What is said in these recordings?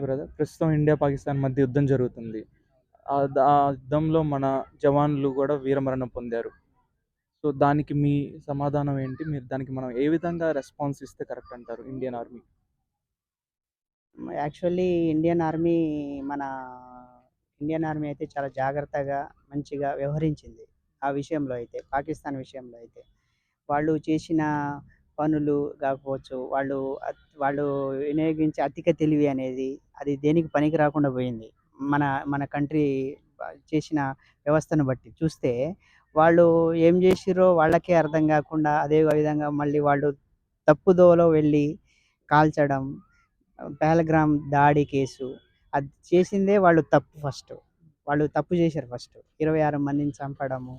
Brother ప్రస్తుతం India Pakistan మధ్య యుద్ధం జరుగుతుంది. ఆ యుద్ధంలో మన జవాన్లు కూడా వీరమరణం పొందారు. సో దానికి మీ సమాధానం ఏంటి? మీరు దానికి మనం ఏ విధంగా రెస్పాన్స్ ఇస్తే కరెక్ట్ అంటారు Indian army? Actually Indian army మన ఇండియన్ ఆర్మీ అయితే చాలా జాగ్రత్తగా మంచిగా వ్యవహరించింది. ఆ విషయంలో అయితే పాకిస్తాన్ విషయంలో అయితే. వాళ్ళు చేసిన పనులు కాకపోవచ్చు వాళ్ళు వాళ్ళు వినియోగించే అధిక తెలివి అనేది అది దేనికి పనికి రాకుండా పోయింది. మన మన కంట్రీ చేసిన వ్యవస్థను బట్టి చూస్తే వాళ్ళు ఏం చేసిరో వాళ్ళకే అర్థం కాకుండా అదే విధంగా మళ్ళీ వాళ్ళు తప్పుదోవలో వెళ్ళి కాల్చడం పేలగ్రామ్ దాడి కేసు అది చేసిందే వాళ్ళు తప్పు ఫస్ట్. వాళ్ళు తప్పు చేశారు ఫస్ట్. ఇరవై ఆరు మందిని చంపడము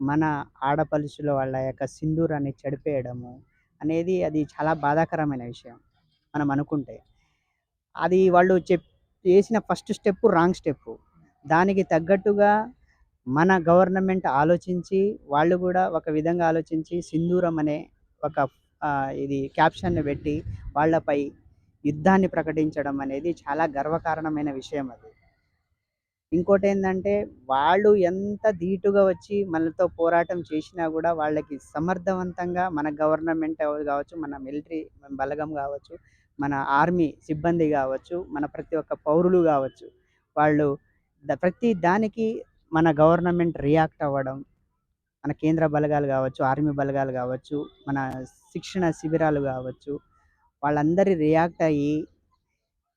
మన ఆడపడుచుల వాళ్ళ యొక్క సింధూరాన్ని చెడిపేయడము అనేది అది చాలా బాధాకరమైన విషయం మనం అనుకుంటే. అది వాళ్ళు చెప్ చేసిన ఫస్ట్ స్టెప్ రాంగ్ స్టెప్ దానికి తగ్గట్టుగా మన గవర్నమెంట్ ఆలోచించి వాళ్ళు కూడా ఒక విధంగా ఆలోచించి సింధూరం అనే ఒక ఇది క్యాప్షన్ని పెట్టి వాళ్ళపై యుద్ధాన్ని ప్రకటించడం అనేది చాలా గర్వకారణమైన విషయం అది. ఇంకోటి ఏంటంటే వాళ్ళు ఎంత ధీటుగా వచ్చి మనతో పోరాటం చేసినా కూడా వాళ్ళకి సమర్థవంతంగా మన గవర్నమెంట్ కావచ్చు మన మిలిటరీ బలగం కావచ్చు మన ఆర్మీ సిబ్బంది కావచ్చు మన ప్రతి ఒక్క పౌరులు కావచ్చు వాళ్ళు ప్రతి దానికి మన గవర్నమెంట్ రియాక్ట్ అవ్వడం మన కేంద్ర బలగాలు కావచ్చు ఆర్మీ బలగాలు కావచ్చు మన శిక్షణ శిబిరాలు కావచ్చు వాళ్ళందరి రియాక్ట్ అయ్యి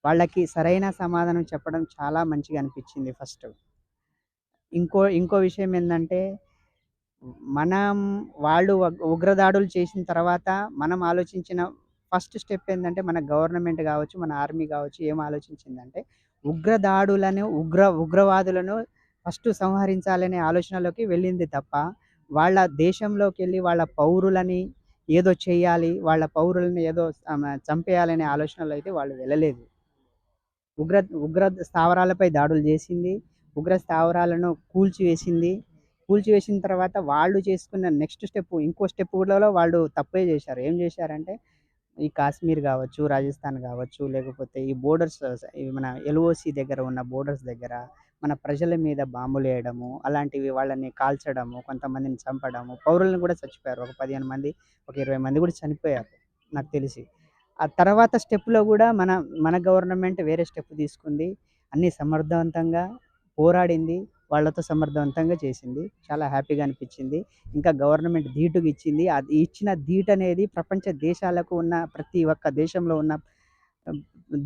వాళ్ళకి సరైన సమాధానం చెప్పడం చాలా మంచిగా అనిపించింది ఫస్ట్. ఇంకో ఇంకో విషయం ఏంటంటే మనం వాళ్ళు ఉగ్రదాడులు చేసిన తర్వాత మనం ఆలోచించిన ఫస్ట్ స్టెప్ ఏంటంటే మన గవర్నమెంట్ కావచ్చు మన ఆర్మీ కావచ్చు ఏం ఆలోచించిందంటే ఉగ్రదాడులను ఉగ్ర ఉగ్రవాదులను ఫస్ట్ సంహరించాలనే ఆలోచనలోకి వెళ్ళింది తప్ప వాళ్ళ దేశంలోకి వెళ్ళి వాళ్ళ పౌరులని ఏదో చేయాలి వాళ్ళ పౌరులని ఏదో చంపేయాలనే ఆలోచనలో అయితే వాళ్ళు వెళ్ళలేదు. ఉగ్ర ఉగ్ర స్థావరాలపై దాడులు చేసింది. ఉగ్ర స్థావరాలను కూల్చివేసింది. కూల్చివేసిన తర్వాత వాళ్ళు చేసుకున్న నెక్స్ట్ స్టెప్ ఇంకో స్టెప్ కూడా వాళ్ళు తప్పే చేశారు. ఏం చేశారంటే ఈ కాశ్మీర్ కావచ్చు రాజస్థాన్ కావచ్చు లేకపోతే ఈ బోర్డర్స్ మన ఎల్ఓసి దగ్గర ఉన్న బోర్డర్స్ దగ్గర మన ప్రజల మీద బాంబులు వేయడము అలాంటివి వాళ్ళని కాల్చడము కొంతమందిని చంపడము పౌరులను కూడా చచ్చిపోయారు. ఒక పదిహేను మంది ఒక ఇరవై మంది కూడా చనిపోయారు నాకు తెలిసి. ఆ తర్వాత స్టెప్లో కూడా మన మన గవర్నమెంట్ వేరే స్టెప్ తీసుకుంది. అన్నీ సమర్థవంతంగా పోరాడింది. వాళ్ళతో సమర్థవంతంగా చేసింది. చాలా హ్యాపీగా అనిపించింది. ఇంకా గవర్నమెంట్ ధీటుగా ఇచ్చింది. అది ఇచ్చిన ధీట్ అనేది ప్రపంచ దేశాలకు ఉన్న ప్రతి ఒక్క దేశంలో ఉన్న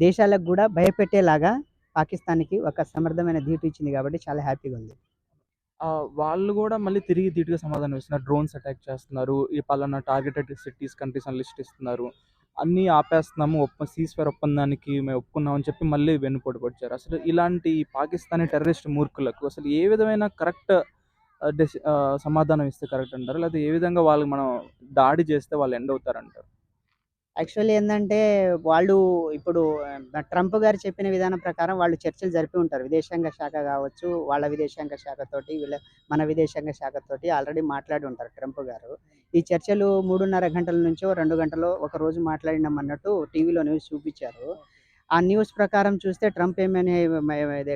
దేశాలకు కూడా భయపెట్టేలాగా పాకిస్తాన్కి ఒక సమర్థమైన ధీటు ఇచ్చింది కాబట్టి చాలా హ్యాపీగా ఉంది. వాళ్ళు కూడా మళ్ళీ తిరిగి ధీటుగా సమాధానం ఇస్తున్నారు. డ్రోన్స్ అటాక్ చేస్తున్నారు. ఈ పలానా టార్గెటెడ్ సిటీస్ కంట్రీస్ అని లిస్ట్ ఇస్తున్నారు. అన్నీ ఆపేస్తున్నాము ఒప్ప సీస్ఫైర్ ఒప్పందానికి మేము ఒప్పుకున్నామని చెప్పి మళ్ళీ వెన్నుపోటు పొడిచారు. అసలు ఇలాంటి పాకిస్తానీ టెర్రరిస్ట్ మూర్ఖులకు అసలు ఏ విధమైన కరెక్ట్ సమాధానం ఇస్తే కరెక్ట్ అంటారు? లేదా ఏ విధంగా వాళ్ళకి మనం దాడి చేస్తే వాళ్ళు ఎండ్ అవుతారంటారు? యాక్చువల్లీ ఏంటంటే వాళ్ళు ఇప్పుడు ట్రంప్ గారు చెప్పిన విధానం ప్రకారం వాళ్ళు చర్చలు జరిపి ఉంటారు. విదేశాంగ శాఖ కావచ్చు వాళ్ళ విదేశాంగ శాఖతోటి వీళ్ళ మన విదేశాంగ శాఖతోటి ఆల్రెడీ మాట్లాడి ఉంటారు ట్రంప్ గారు. ఈ చర్చలు మూడున్నర గంటల నుంచో రెండు గంటలో ఒక రోజు మాట్లాడినాం అన్నట్టు టీవీలో న్యూస్ చూపించారు. ఆ న్యూస్ ప్రకారం చూస్తే ట్రంప్ ఏమని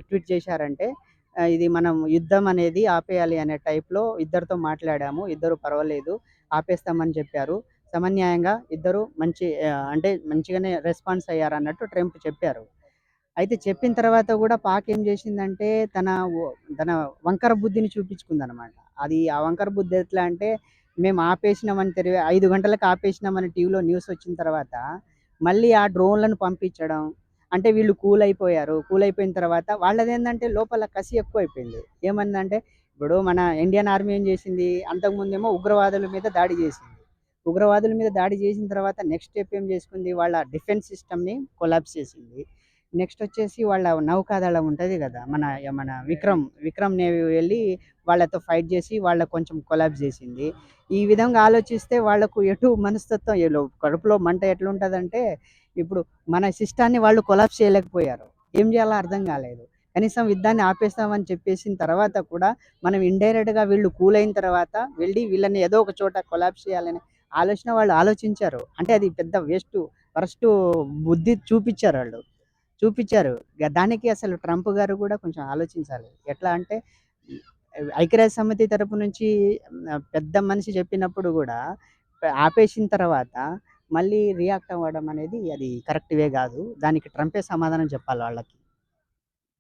ట్వీట్ చేశారంటే ఇది మనం యుద్ధం అనేది ఆపేయాలి అనే టైప్లో ఇద్దరితో మాట్లాడాము. ఇద్దరు పర్వాలేదు ఆపేస్తామని చెప్పారు. సమన్యాయంగా ఇద్దరు మంచి అంటే మంచిగానే రెస్పాన్స్ అయ్యారు అన్నట్టు ట్రంప్ చెప్పారు. అయితే చెప్పిన తర్వాత కూడా పాక్ ఏం చేసిందంటే తన తన వంకర బుద్ధిని చూపించుకుందనమాట అది ఆ వంకర బుద్ధి ఎట్లా అంటే మేము ఆపేసినామని తెలివి ఐదు గంటలకు ఆపేసినామని టీవీలో న్యూస్ వచ్చిన తర్వాత మళ్ళీ ఆ డ్రోన్లను పంపించడం అంటే వీళ్ళు కూల్ అయిపోయారు కూల్ అయిపోయిన తర్వాత వాళ్ళది ఏంటంటే లోపల కసి ఎక్కువ అయిపోయింది ఏమందంటే ఇప్పుడు మన ఇండియన్ ఆర్మీ ఏం చేసింది? అంతకుముందేమో ఉగ్రవాదుల మీద దాడి చేసింది. ఉగ్రవాదుల మీద దాడి చేసిన తర్వాత నెక్స్ట్ స్టెప్ ఏం చేసుకుంది? వాళ్ళ డిఫెన్స్ సిస్టమ్ని కొలాప్స్ చేసింది. నెక్స్ట్ వచ్చేసి వాళ్ళ నౌకాదళం ఉంటుంది కదా మన మన విక్రమ్ విక్రమ్ నేవీ వెళ్ళి వాళ్ళతో ఫైట్ చేసి వాళ్ళ కొంచెం కొలాప్స్ చేసింది. ఈ విధంగా ఆలోచిస్తే వాళ్ళకు ఎటు మనస్తత్వం ఎలో- కడుపులో మంట ఎట్లుంటుందంటే ఇప్పుడు మన సిస్టాన్ని వాళ్ళు కొలాప్స్ చేయలేకపోయారు. ఏం చేయాలో అర్థం కాలేదు. కనీసం యుద్ధాన్ని ఆపేస్తామని చెప్పేసిన తర్వాత కూడా మనం ఇండైరెక్ట్గా వీళ్ళు కూల్ అయిన తర్వాత వెళ్ళి వీళ్ళని ఏదో ఒక చోట కొలాప్స్ చేయాలనే ఆలోచన వాళ్ళు ఆలోచించారు. అంటే అది పెద్ద వేస్ట్ ఫస్ట్ బుద్ధి చూపించారు వాళ్ళు. చూపించారు. దానికి అసలు ట్రంప్ గారు కూడా కొంచెం ఆలోచించాలి. ఎట్లా అంటే ఐక్యరాజ్య సమితి తరపు నుంచి పెద్ద మనిషి చెప్పినప్పుడు కూడా ఆపేసిన తర్వాత మళ్ళీ రియాక్ట్ అవ్వడం అనేది అది కరెక్ట్ వే కాదు దానికి ట్రంపే సమాధానం చెప్పాలి వాళ్ళకి.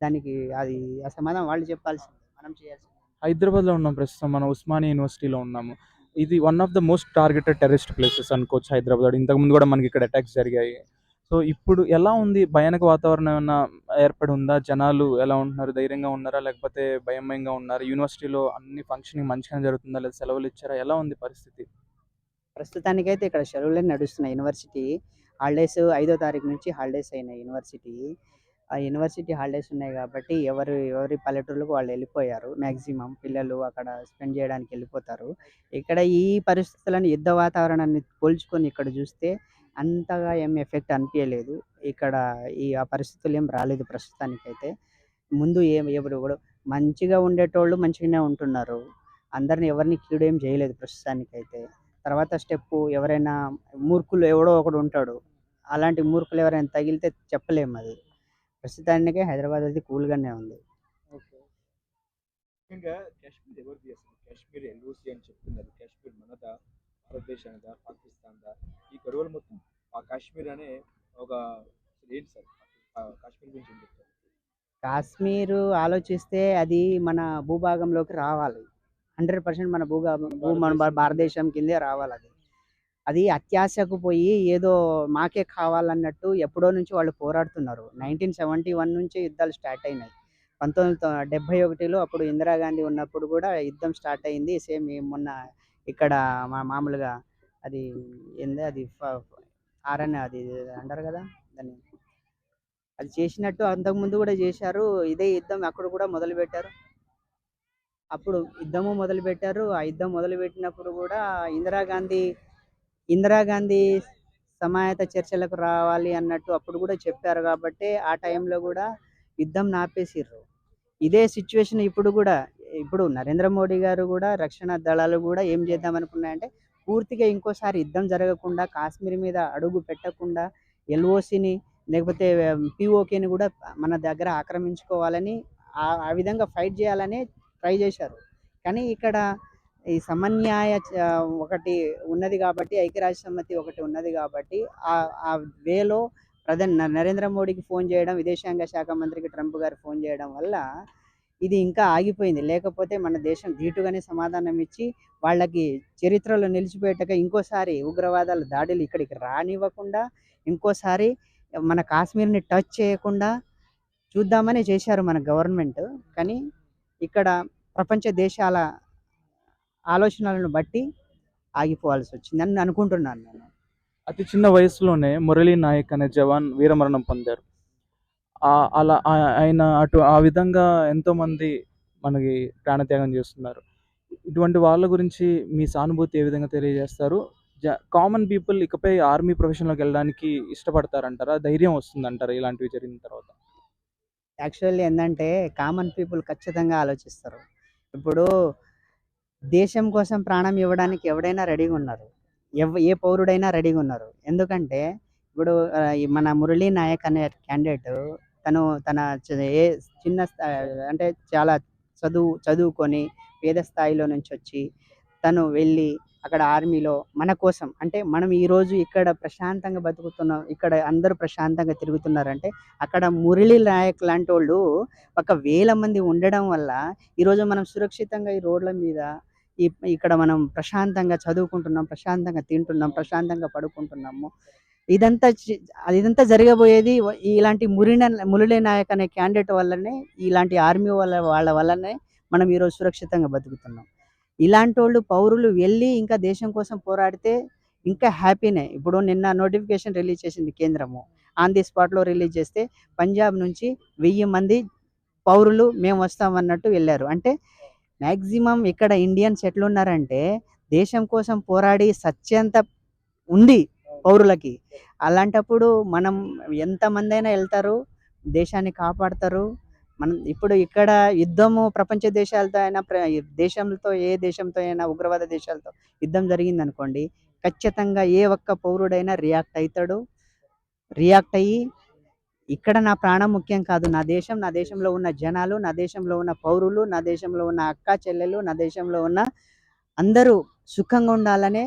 దానికి అది ఆ సమాధానం వాళ్ళు చెప్పాల్సింది మనం చేయాల్సింది. హైదరాబాద్‌లో ఉన్నాం ప్రస్తుతం. మనం ఉస్మానియా యూనివర్సిటీలో ఉన్నాము. ఇది one of the most targeted terrorist places అనుకోవచ్చు హైదరాబాద్. ఇంతకుముందు కూడా మనకి ఇక్కడ అటాక్స్ జరిగాయి. సో, ఇప్పుడు ఎలా ఉంది? భయానక వాతావరణం ఏమన్నా ఏర్పడి ఉందా? జనాలు ఎలా ఉంటున్నారు? ధైర్యంగా ఉన్నారా? లేకపోతే భయం భయంగా ఉన్నారా? యూనివర్సిటీలో అన్ని ఫంక్షనింగ్ మంచిగానే జరుగుతుందా? లేదా సెలవులు ఇచ్చారా? ఎలా ఉంది పరిస్థితి? ప్రస్తుతానికైతే ఇక్కడ సెలవులే నడుస్తున్నాయి యూనివర్సిటీ. హాలిడేస్ ఐదో తారీఖు నుంచి హాలిడేస్ అయినాయి యూనివర్సిటీ. ఆ యూనివర్సిటీ హాలిడేస్ ఉన్నాయి కాబట్టి ఎవరు ఎవరి పల్లెటూళ్ళకు వాళ్ళు వెళ్ళిపోయారు మాక్సిమం పిల్లలు అక్కడ స్పెండ్ చేయడానికి వెళ్ళిపోతారు ఇక్కడ ఈ పరిస్థితులను యుద్ధ వాతావరణాన్ని పోల్చుకొని ఇక్కడ చూస్తే అంతగా ఏం ఎఫెక్ట్ అనిపించలేదు ఇక్కడ ఈ ఆ పరిస్థితులు ఏం రాలేదు ప్రస్తుతానికైతే. ముందు ఏం ఎవరు కూడా మంచిగా ఉండేటోళ్ళు మంచిగానే ఉంటున్నారు. అందరిని ఎవరిని కీడేం చేయలేదు ప్రస్తుతానికైతే. తర్వాత స్టెప్పు ఎవరైనా మూర్ఖులు ఎవడో ఒకడు ఉంటాడు. అలాంటి మూర్ఖులు ఎవరైనా తగిలితే చెప్పలేము అది. ప్రస్తుతానికి హైదరాబాద్ అది కూల్‌గానే ఉంది. కాశ్మీర్ ఎవరు కాశ్మీర్ ఎల్ఓసి అని చెప్తున్నారు. కాశ్మీర్ మనదా? భారతదేశానిదా? పాకిస్తాన్‌దా? ఈ గొడవలు మొత్తం ఆ కాశ్మీర్ అనే ఒక ఏంటి సార్? కాశ్మీర్ గురించి చెప్తారు? కాశ్మీరు ఆలోచిస్తే అది మన భూభాగంలోకి రావాలి. 100% మన భూగా భూ మన భారతదేశం కిందే రావాలది. అది అత్యాశకు పోయి ఏదో మాకే కావాలన్నట్టు ఎప్పుడో నుంచి వాళ్ళు పోరాడుతున్నారు. 1971 నుంచి యుద్ధాలు స్టార్ట్ అయినాయి. 1971లో అప్పుడు ఇందిరాగాంధీ ఉన్నప్పుడు గూడా యుద్ధం స్టార్ట్ అయింది. సేమ్ మొన్న ఇక్కడ మా మామూలుగా అది ఏంది అది ఆర్ఎన్ అది అంటారు కదా దాన్ని అది చేసినట్టు అంతకుముందు కూడా చేశారు ఇదే యుద్ధం అక్కడ కూడా మొదలుపెట్టారు. అప్పుడు యుద్ధము మొదలుపెట్టారు. ఆ యుద్ధం మొదలుపెట్టినప్పుడు కూడా ఇందిరాగాంధీ ఇందిరాగాంధీ సమాయత చర్చలకు రావాలి అన్నట్టు అప్పుడు కూడా చెప్పారు కాబట్టి ఆ టైంలో కూడా యుద్ధం నాపేసిర్రు ఇదే సిచ్యువేషన్ ఇప్పుడు కూడా ఇప్పుడు నరేంద్ర మోడీ గారు కూడా రక్షణ దళాలు కూడా ఏం చేద్దాం అనుకున్నాయంటే పూర్తిగా ఇంకోసారి యుద్ధం జరగకుండా కాశ్మీర్ మీద అడుగు పెట్టకుండా ఎల్ఓసిని లేకపోతే పీఓకేని కూడా మన దగ్గర ఆక్రమించుకోవాలని ఆ విధంగా ఫైట్ చేయాలని ట్రై చేశారు. కానీ ఇక్కడ ఈ సమన్యాయ ఒకటి ఉన్నది కాబట్టి ఐక్యరాజ్య సమితి ఒకటి ఉన్నది కాబట్టి ఆ ఆ వేలో ప్రధాని నరేంద్ర మోడీకి ఫోన్ చేయడం విదేశాంగ శాఖ మంత్రికి ట్రంప్ గారు ఫోన్ చేయడం వల్ల ఇది ఇంకా ఆగిపోయింది. లేకపోతే మన దేశం ధీటుగానే సమాధానం ఇచ్చి వాళ్ళకి చరిత్రలో నిలిచిపోయేట్టుగా ఇంకోసారి ఉగ్రవాదాల దాడులు ఇక్కడికి రానివ్వకుండా, ఇంకోసారి మన కాశ్మీర్‌ని టచ్ చేయకుండా చూద్దామనే చేశారు మన గవర్నమెంట్. కానీ ఇక్కడ ప్రపంచ దేశాల ఆలోచనలను బట్టి ఆగిపోవాల్సి వచ్చిందని అనుకుంటున్నాను నేను. అతి చిన్న వయసులోనే మురళీ నాయక్ అనే జవాన్ వీరమరణం పొందారు. అలా ఆయన అటు ఆ విధంగా ఎంతోమంది మనకి ప్రాణత్యాగం చేస్తున్నారు. ఇటువంటి వాళ్ళ గురించి మీ సానుభూతి ఏ విధంగా తెలియజేస్తారు? జ కామన్ పీపుల్ ఇకపై ఆర్మీ ప్రొఫెషన్‌లోకి వెళ్ళడానికి ఇష్టపడతారంటారా? ధైర్యం వస్తుందంటారా ఇలాంటివి జరిగిన తర్వాత? యాక్చువల్లీ ఏంటంటే కామన్ పీపుల్ ఖచ్చితంగా ఆలోచిస్తారు. ఇప్పుడు దేశం కోసం ప్రాణం ఇవ్వడానికి ఎవడైనా రెడీగా ఉన్నారు. ఎవ్ ఏ పౌరుడైనా రెడీగా ఉన్నారు. ఎందుకంటే ఇప్పుడు మన మురళీ నాయక్ అనే క్యాండిడేట్ తను తన ఏ చిన్న అంటే చాలా చదువు చదువుకొని పేద స్థాయిలో నుంచి వచ్చి తను వెళ్ళి అక్కడ ఆర్మీలో మన కోసం అంటే మనం ఈరోజు ఇక్కడ ప్రశాంతంగా బతుకుతున్నాం. ఇక్కడ అందరూ ప్రశాంతంగా తిరుగుతున్నారంటే అక్కడ మురళి నాయక్ లాంటోళ్ళు ఒక వేల మంది ఉండడం వల్ల ఈరోజు మనం సురక్షితంగా ఈ రోడ్ల మీద ఈ ఇక్కడ మనం ప్రశాంతంగా చదువుకుంటున్నాం, ప్రశాంతంగా తింటున్నాం, ప్రశాంతంగా పడుకుంటున్నాము. ఇదంతా చి ఇదంతా జరగబోయేది ఇలాంటి మురిన మురళీ నాయక్ అనే క్యాండిడేట్ వల్లనే, ఇలాంటి ఆర్మీ వాళ్ళ వాళ్ళ వల్లనే మనం ఈరోజు సురక్షితంగా బతుకుతున్నాం. ఇలాంటి వాళ్ళు పౌరులు వెళ్ళి ఇంకా దేశం కోసం పోరాడితే ఇంకా హ్యాపీనే. ఇప్పుడు నిన్న నోటిఫికేషన్ రిలీజ్ చేసింది కేంద్రము. ఆన్ ది స్పాట్‌లో రిలీజ్ చేస్తే పంజాబ్ నుంచి వెయ్యి మంది పౌరులు మేము వస్తామన్నట్టు వెళ్ళారు అంటే మాక్సిమం ఇక్కడ ఇండియన్స్ ఎట్లున్నారంటే దేశం కోసం పోరాడి సత్యంత ఉంది పౌరులకి. అలాంటప్పుడు మనం ఎంతమందైనా వెళ్తారు దేశాన్ని కాపాడతారు. మనం ఇప్పుడు ఇక్కడ యుద్ధము ప్రపంచ దేశాలతో అయినా ప్ర దేశంతో ఏ దేశంతో అయినా ఉగ్రవాద దేశాలతో యుద్ధం జరిగిందనుకోండి. ఖచ్చితంగా ఏ ఒక్క పౌరుడైనా రియాక్ట్ అవుతాడు రియాక్ట్ అయ్యి ఇక్కడ నా ప్రాణం ముఖ్యం కాదు నా దేశం నా దేశంలో ఉన్న జనాలు నా దేశంలో ఉన్న పౌరులు నా దేశంలో ఉన్న అక్క చెల్లెలు నా దేశంలో ఉన్న అందరూ సుఖంగా ఉండాలనే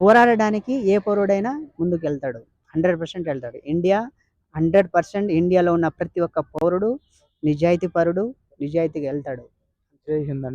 పోరాడడానికి ఏ పౌరుడైనా ముందుకు వెళ్తాడు హండ్రెడ్ పర్సెంట్ వెళ్తాడు. ఇండియా హండ్రెడ్ పర్సెంట్ ఇండియాలో ఉన్న ప్రతి ఒక్క పౌరుడు నిజాయితీ పరుడు నిజాయితీగా వెళ్తాడు. జై హింద్